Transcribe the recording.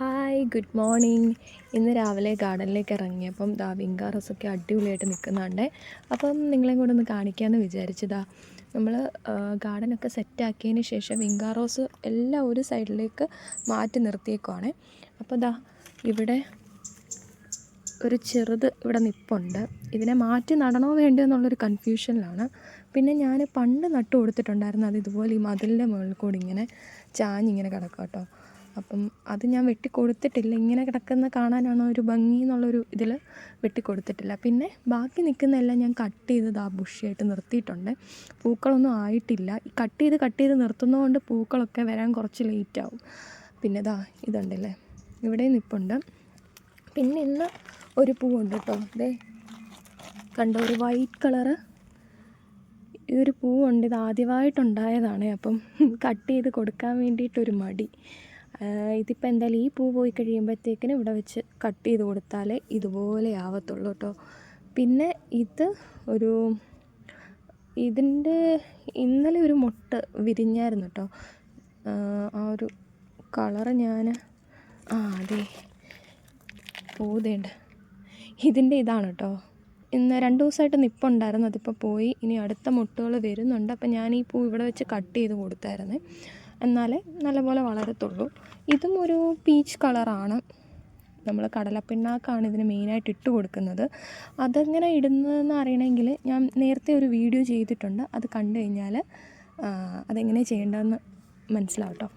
Hi good morning ഇന്ന് രാവിലെ ഗാർഡനിലേക്ക് ഇറങ്ങിയപ്പം ദാ വിങ്കാറസൊക്കെ അടിപൊളിയായിട്ട് നിൽക്കുന്നുണ്ട്. അപ്പം നിങ്ങളെയും കൂടെ ഒന്ന് കാണിക്കാമെന്ന് വിചാരിച്ചതാ. നമ്മൾ ഗാർഡനൊക്കെ സെറ്റാക്കിയതിന് ശേഷം വിങ്കാറോസ് എല്ലാം ഒരു സൈഡിലേക്ക് മാറ്റി നിർത്തിയേക്കുവാണ്. അപ്പോൾ ദാ ഇവിടെ ഒരു ചെറുത് ഇവിടെ നിപ്പുണ്ട്. ഇതിനെ മാറ്റി നടണോ വേണ്ടോ എന്നുള്ളൊരു കൺഫ്യൂഷനിലാണ്. പിന്നെ ഞാൻ പണ്ട് നട്ടു കൊടുത്തിട്ടുണ്ടായിരുന്നു അത് ഇതുപോലെ ഈ മതിലിന്റെ മുകളിൽ കൂടി ഇങ്ങനെ ചാഞ്ഞിങ്ങനെ കിടക്കാം കേട്ടോ അപ്പം അത് ഞാൻ വെട്ടി കൊടുത്തിട്ടില്ല ഇങ്ങനെ കിടക്കുന്ന കാണാനാണോ ഒരു ഭംഗി എന്നുള്ളൊരു ഇതിൽ വെട്ടി കൊടുത്തിട്ടില്ല പിന്നെ ബാക്കി നിൽക്കുന്നതെല്ലാം ഞാൻ കട്ട് ചെയ്ത് ആ ബുഷിയായിട്ട് നിർത്തിയിട്ടുണ്ട്. പൂക്കളൊന്നും ആയിട്ടില്ല. കട്ട് ചെയ്ത് കട്ട് ചെയ്ത് നിർത്തുന്നതുകൊണ്ട് പൂക്കളൊക്കെ വരാൻ കുറച്ച് ലേറ്റ് ആവും പിന്നെ ഇതാ ഇതുണ്ടല്ലേ? ഇവിടെ നിൽപ്പുണ്ട് പിന്നെ ഇന്ന് ഒരു പൂവുണ്ട് കേട്ടോ. ദേ കണ്ടോ ഒരു വൈറ്റ് കളറ്. ഈ ഒരു പൂവുണ്ട്. ഇത് ആദ്യമായിട്ടുണ്ടായതാണ്. അപ്പം കട്ട് ചെയ്ത് കൊടുക്കാൻ വേണ്ടിയിട്ടൊരു മടി. ഇതിപ്പോൾ എന്തായാലും ഈ പൂ പോയി കഴിയുമ്പോഴത്തേക്കിനും ഇവിടെ വെച്ച് കട്ട് ചെയ്ത് കൊടുത്താലേ ഇതുപോലെ ആവത്തുള്ളൂ കേട്ടോ പിന്നെ ഇത് ഒരു ഇതിന്റെ ഇന്നലെ ഒരു മുട്ട് വിരിഞ്ഞായിരുന്നു കേട്ടോ ആ ഒരു കളറ് ഞാൻ ആ അതെ. പോതേണ്ട ഇതിന്റെ ഇതാണ് കേട്ടോ ഇന്ന് രണ്ട് ദിവസമായിട്ട് നിപ്പുണ്ടായിരുന്നു അതിപ്പോൾ പോയി. ഇനി അടുത്ത മുട്ടുകൾ വരുന്നുണ്ട്. അപ്പോൾ ഞാൻ ഈ പൂ ഇവിടെ വെച്ച് കട്ട് ചെയ്ത് കൊടുത്തായിരുന്നു. എന്നാലേ നല്ലപോലെ വളരത്തുള്ളൂ. ഇതും ഒരു പീച്ച് കളറാണ് നമ്മൾ കടലപ്പിണ്ണാക്കാണ് ഇതിന് മെയിനായിട്ട് ഇട്ട് കൊടുക്കുന്നത്. അതെങ്ങനെ ഇടുന്നതെന്ന് അറിയണമെങ്കിൽ ഞാൻ നേരത്തെ ഒരു വീഡിയോ ചെയ്തിട്ടുണ്ട്. അത് കണ്ടു കഴിഞ്ഞാൽ അതെങ്ങനെ ചെയ്യേണ്ടതെന്ന് മനസ്സിലാവും കേട്ടോ